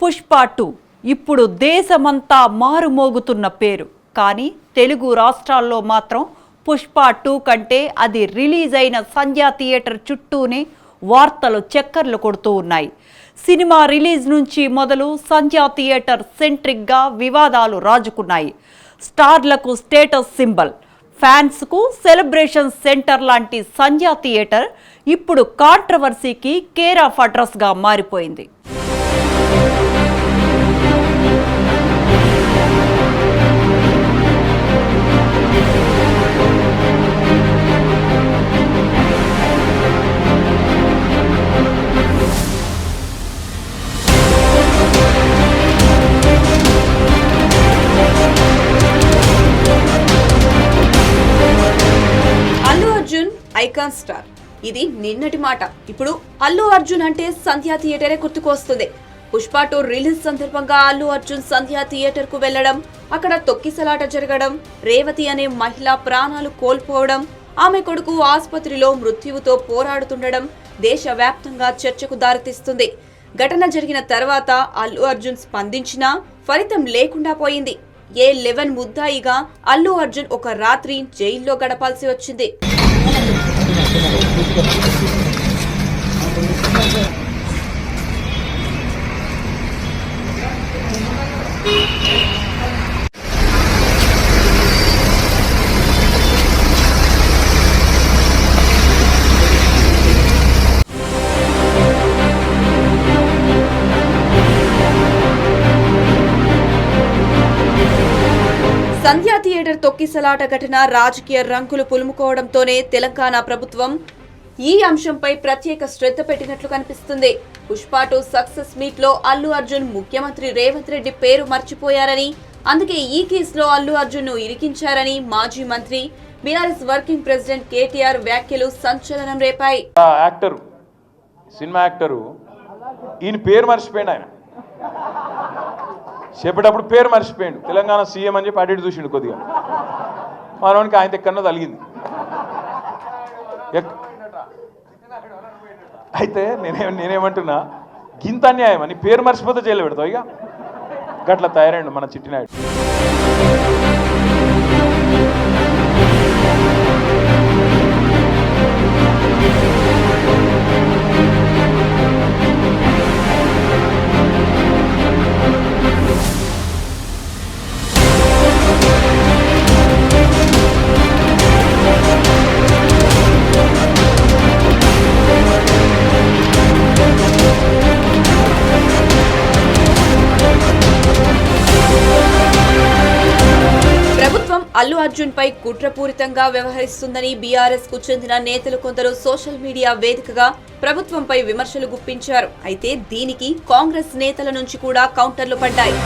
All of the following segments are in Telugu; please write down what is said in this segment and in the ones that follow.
పుష్ప టూ. ఇప్పుడు దేశమంతా మారుమోగుతున్న పేరు. కానీ తెలుగు రాష్ట్రాల్లో మాత్రం పుష్ప టూ కంటే అది రిలీజ్ అయిన సంధ్యా థియేటర్ చుట్టూనే వార్తలు చక్కర్లు కొడుతూ ఉన్నాయి. సినిమా రిలీజ్ నుంచి మొదలు సంధ్యా థియేటర్ సెంట్రిక్గా వివాదాలు రాజుకున్నాయి. స్టార్లకు స్టేటస్ సింబల్. ఫ్యాన్స్కు సెలబ్రేషన్ సెంటర్ లాంటి సంధ్యా థియేటర్ ఇప్పుడు కాంట్రవర్సీకి కేర్ ఆఫ్ అడ్రస్గా మారిపోయింది. అర్జున్ స్టార్. ఇది నిన్నటి మాట. ఇప్పుడు అల్లు అర్జున్ అంటే సంధ్యా థియేటరే గుర్తుకొస్తుంది. పుష్ప టూ రిలీజ్ సందర్భంగా అల్లు అర్జున్ సంధ్యా థియేటర్కు వెళ్ళడం అక్కడ తొక్కిసలాట జరగడం రేవతి అనే మహిళ ప్రాణాలు కోల్పోవడం ఆమె కొడుకు ఆసుపత్రిలో మృత్యువుతో పోరాడుతుండడం దేశవ్యాప్తంగా చర్చకు దారితీస్తుంది. ఘటన జరిగిన తర్వాత అల్లు అర్జున్ స్పందించినా ఫలితం లేకుండా పోయింది. ఏ లెవెన్ ముద్దాయిగా అల్లు అర్జున్ ఒక రాత్రి జైల్లో గడపాల్సి వచ్చింది. తొక్కిసలాట ఘటన రాజకీయ రంగులు పులుముకోవడంతోనే తెలంగాణ ప్రభుత్వం ఈ అంశంపై ప్రత్యేక శ్రద్ధ పెట్టినట్లు కనిపిస్తుంది. పుష్ప టూ సక్సెస్ మీట్లో అల్లు అర్జున్ ముఖ్యమంత్రి రేవంత్ రెడ్డి పేరు మర్చిపోయారని అందుకే ఈ కేసులో అల్లు అర్జున్ను ఇరికించారని మాజీ మంత్రి బీఆర్ఎస్ వర్కింగ్ ప్రెసిడెంట్ కేటీఆర్ వ్యాఖ్యలు సంచలనం రేపాయి. యాక్టర్ సినిమా యాక్టరు ఈయన పేరు మర్చిపోయాడు ఆయన. చెప్పేటప్పుడు పేరు మర్చిపోయాడు. తెలంగాణ సీఎం అని చెప్పి అటు చూసిండు కొద్దిగా. మనవానికి ఆయన ఎక్కడో తలిగింది అయితే నేనే నేనేమంటున్నా గింత అన్యాయం అని పేరు మర్చిపోతే జైలు పెడతావు ఇక. గట్ల తయారైండు మన చిట్టినాయుడు. అర్జున్ పై కుట్రపూరితంగా వ్యవహరిస్తుందని బీఆర్ఎస్కు చెందిన నేతలు కొందరు సోషల్ మీడియా వేదికగా ప్రభుత్వంపై విమర్శలు గుప్పించారు. అయితే దీనికి కాంగ్రెస్ నేతల నుంచి కూడా కౌంటర్లు పడ్డాయి.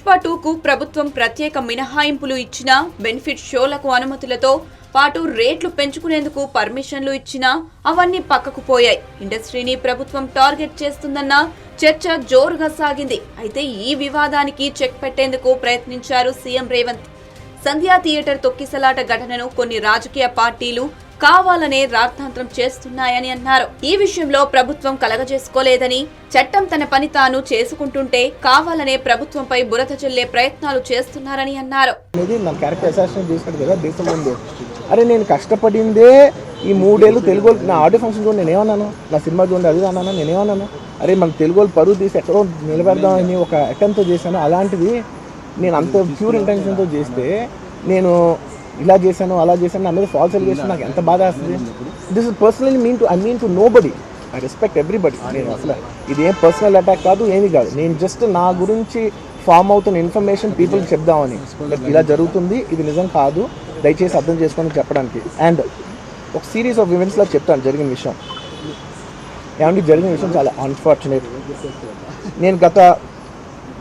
పుష్ప టూకు ప్రభుత్వం ప్రత్యేక మినహాయింపులు ఇచ్చినా బెనిఫిట్ షోలకు అనుమతులతో పాటు రేట్లు పెంచుకునేందుకు పర్మిషన్లు ఇచ్చినా అవన్నీ పక్కకు పోయాయి. ఇండస్ట్రీని ప్రభుత్వం టార్గెట్ చేస్తుందన్న చర్చ జోరుగా సాగింది. అయితే ఈ వివాదానికి చెక్ పెట్టేందుకు ప్రయత్నించారు సీఎం రేవంత్. సంధ్యా థియేటర్ తొక్కిసలాట ఘటనను కొన్ని రాజకీయ పార్టీలు కావాలనే రాద్ధాంతం చేస్తున్నాయని అన్నారు. ఈ విషయంలో ప్రభుత్వం కలగజేసుకోలేదని చట్టం తన పని తాను చేసుకుంటుంటే కావాలనే ప్రభుత్వంపై బురద చల్లే ప్రయత్నాలు చేస్తున్నారని అన్నారు. అరే నేను కష్టపడిందే ఈ మూడేళ్ళు తెలుగు నా ఆడియో ఫంక్షన్ చూడండి నేనేమన్నాను నా సినిమా చూడండి అది అన్నాను? నేనేమన్నాను అరే మన తెలుగు పరువు తీసి ఎక్కడో నిలబెడదామని ఒక అటెంప్ట్తో చేశాను. అలాంటిది నేను అంత ప్యూర్ ఇంటెన్షన్తో చేస్తే నేను ఇలా చేశాను అలా చేశాను నా మీద ఫాల్స్ ఎలిగేషన్ నాకు ఎంత బాధ వేస్తుంది? This is personally mean to I mean to nobody I respect everybody నేను అసలు ఇది ఏం పర్సనల్ అటాక్ కాదు ఏమీ కాదు. నేను జస్ట్ నా గురించి ఫామ్ అవుతున్న ఇన్ఫర్మేషన్ పీపుల్కి చెప్దామని. ఇలా జరుగుతుంది ఇది నిజం కాదు. దయచేసి అర్థం చేసుకొని చెప్పడానికి. అండ్ ఒక సిరీస్ ఆఫ్ ఈవెంట్స్లో చెప్తాను జరిగిన విషయం. ఏమంటే జరిగిన విషయం చాలా అన్ఫార్చునేట్ నేను గత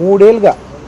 మూడేళ్ళుగా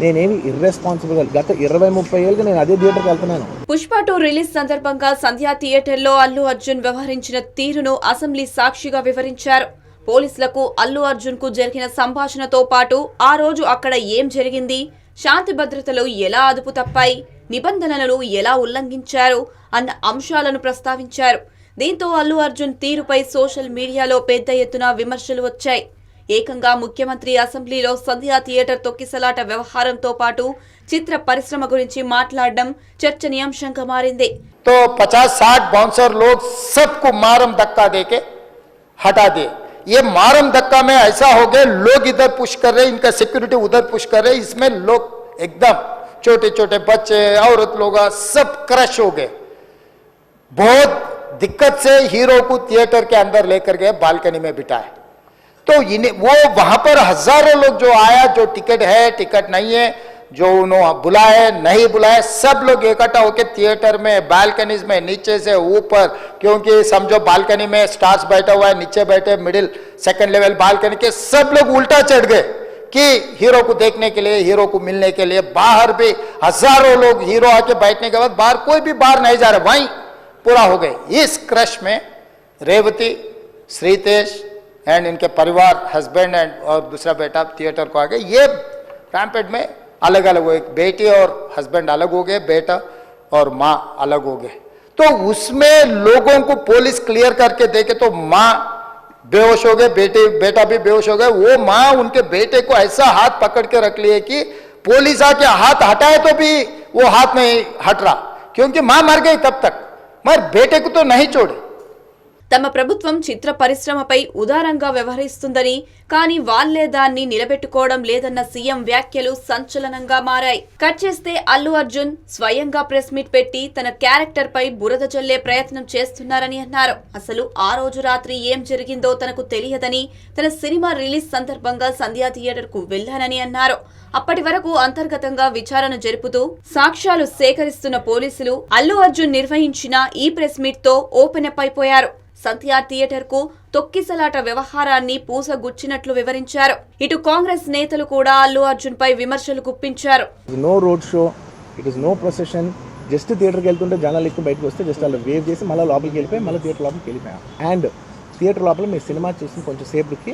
నేనేమి ఇర్రెస్పాన్సిబుల్ గత ఇరవై ముప్పై ఏళ్ళుగా నేను అదే థియేటర్కి వెళ్తున్నాను. పుష్ప టూ రిలీజ్ సందర్భంగా సంధ్యా థియేటర్లో అల్లు అర్జున్ వ్యవహరించిన తీరును అసెంబ్లీ సాక్షిగా వివరించారు. పోలీసులకు అల్లు అర్జున్కు జరిగిన సంభాషణతో పాటు ఆ రోజు అక్కడ ఏం జరిగింది శాంతి భద్రతలు ఎలా అదుపు తప్పాయి నిబంధనలను ఎలా ఉల్లంఘించారు అన్న అంశాలను ప్రస్తావించారు. దీంతో అల్లు అర్జున్ తీరుపై సోషల్ మీడియాలో పెద్ద ఎత్తున విమర్శలు వచ్చాయి. ఏకంగా ముఖ్యమంత్రి అసెంబ్లీలో సంధ్యా థియేటర్ తొక్కిసలాట వ్యవహారంతో పాటు చిత్ర పరిశ్రమ గురించి మాట్లాడడం చర్చనీయాంశంగా మారింది तो 50 60 बाउंसर लोग सबको मारम धक्का देके हटा दिए ये मारम धक्का में ऐसा हो गए लोग इधर पुश कर रहे इनका सिक्योरिटी उधर पुश कर रहे इसमें लोग एकदम छोटे छोटे बच्चे औरत लोग सब क्रश हो गए बहुत दिक्कत से हीरो को थिएटर के अंदर लेकर गए बालकनी में बिठाए तो वो वहाँ पर हज़ारों लोग जो आया, जो टिकट है, टिकट नहीं है, जो उन्होंने बुलाए, नहीं बुलाए, सब लोग इकट्ठा होकर थिएटर में, बालकनीज में, नीचे से ऊपर, क्योंकि समझो बालकनी में स्टार्स बैठा हुआ है, नीचे बैठे, मिडिल, सेकंड लेवल बालकनी के सब लोग उल्टा चढ़ गए, कि हीरो को देखने के लिए, हीरो को मिलने के लिए, बाहर भी हज़ारों लोग हीरो आके बैठने के बाद बाहर, कोई भी बाहर नहीं जा रहा, वहीं पूरा हो गए। इस क्रश में रेवती, श्रीतेश एंड इनके परिवार हस्बैंड एंड और दूसरा बेटा थिएटर को आ गए ये रैम्पेड में अलग अलग हुए एक बेटी और हस्बैंड अलग हो गए, बेटा और माँ अलग हो गए। तो उसमें लोगों को पुलिस क्लियर करके देखे तो माँ बेहोश हो गए, बेटे, बेटा भी बेहोश हो गए। वो माँ उनके बेटे को ऐसा हाथ पकड़ के रख लिए कि पुलिस आके हाथ हटाए तो भी वो हाथ नहीं हट रहा। क्योंकि माँ मर गई तब तक। मगर बेटे को तो नहीं छोड़े। తమ ప్రభుత్వం చిత్ర పరిశ్రమపై ఉదారంగా వ్యవహరిస్తుందని కానీ వాళ్ళే దాన్ని నిలబెట్టుకోవడం లేదన్న సీఎం వ్యాఖ్యలు సంచలనంగా మారాయి. కట్ చేస్తే అల్లు అర్జున్ స్వయంగా ప్రెస్ మీట్ పెట్టి తన క్యారెక్టర్ పై బురద చల్లే ప్రయత్నం చేస్తున్నారని అన్నారు. అసలు ఆ రోజు రాత్రి ఏం జరిగిందో తనకు తెలియదని తన సినిమా రిలీజ్ సందర్భంగా సంధ్యా థియేటర్కు వెళ్ళానని అన్నారు. అప్పటి వరకు అంతర్గతంగా విచారణ జరుపుతూ సాక్ష్యాలు సేకరిస్తున్న పోలీసులు అల్లు అర్జున్ నిర్వహించిన ఈ ప్రెస్ మీట్తో ఓపెన్ అప్ అయిపోయారు. సంధ్యా థియేటర్కు తొక్కిసలాట వ్యవహారాన్ని పూసగుచ్చినట్లు వివరించారు. ఇటు కాంగ్రెస్ నేతలు కూడా అల్లు అర్జున్ పై విమర్శలు గుప్పించారు. No road show it is no procession just థియేటర్కి వెళ్తుంటే జనాలు ఎక్కువ బయటకు వస్తే జస్ట్ అలా వేవ్ చేసి మళ్ళీ లోపలికి వెళ్ళిపోయి మళ్ళీ థియేటర్ లోపలికి వెళ్ళిపోయాం. అండ్ థియేటర్ లోపల మీరు సినిమా చూసిన కొంచెం సేపుకి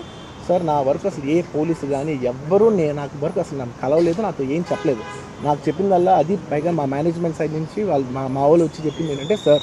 సార్ నా వరకు అసలు ఏ పోలీసు కానీ ఎవ్వరూ నేను నాకు వరకు అసలు నాకు కలవలేదు నాతో ఏం చెప్పలేదు. నాకు చెప్పిందల్లా అది పైగా మా మేనేజ్మెంట్ సైడ్ నుంచి వాళ్ళు మా మా వాళ్ళు వచ్చి చెప్పింది ఏంటంటే సార్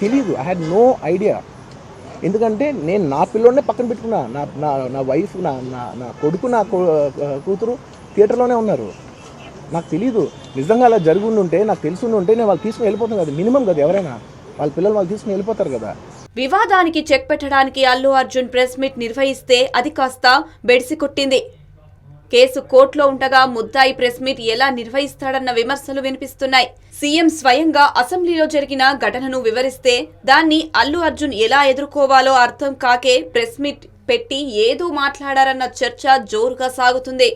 తెలియదు ఐ హ్యాడ్ నో ఐడియా ఎందుకంటే నేను నా పిల్లోనే పక్కన పెట్టుకున్నా. నా నా నా వైఫ్ నా నా నా కొడుకు నా కూతురు థియేటర్లోనే ఉన్నారు. నాకు తెలియదు నిజంగా అలా జరుగుండి ఉంటే నాకు తెలిసి ఉంటే నేను వాళ్ళు తీసుకుని వెళ్ళిపోతాను కదా. మినిమం కదా ఎవరైనా. వాళ్ళ పిల్లలు వాళ్ళు తీసుకుని వెళ్ళిపోతారు కదా. వివాదానికి చెక్ పెట్టడానికి అల్లు అర్జున్ ప్రెస్ మీట్ నిర్వహిస్తే అది కాస్త బెడిసి కొట్టింది. కేసు కోర్టులో ఉండగా ముద్దాయి ప్రెస్ మీట్ ఎలా నిర్వహిస్తాడన్న విమర్శలు వినిపిస్తున్నాయి. సీఎం స్వయంగా అసెంబ్లీలో జరిగిన ఘటనను వివరిస్తే దాన్ని అల్లు అర్జున్ ఎలా ఎదుర్కోవాలో అర్థం కాకే ప్రెస్ మీట్ పెట్టి ఏదో మాట్లాడారన్న చర్చ జోరుగా సాగుతుంది.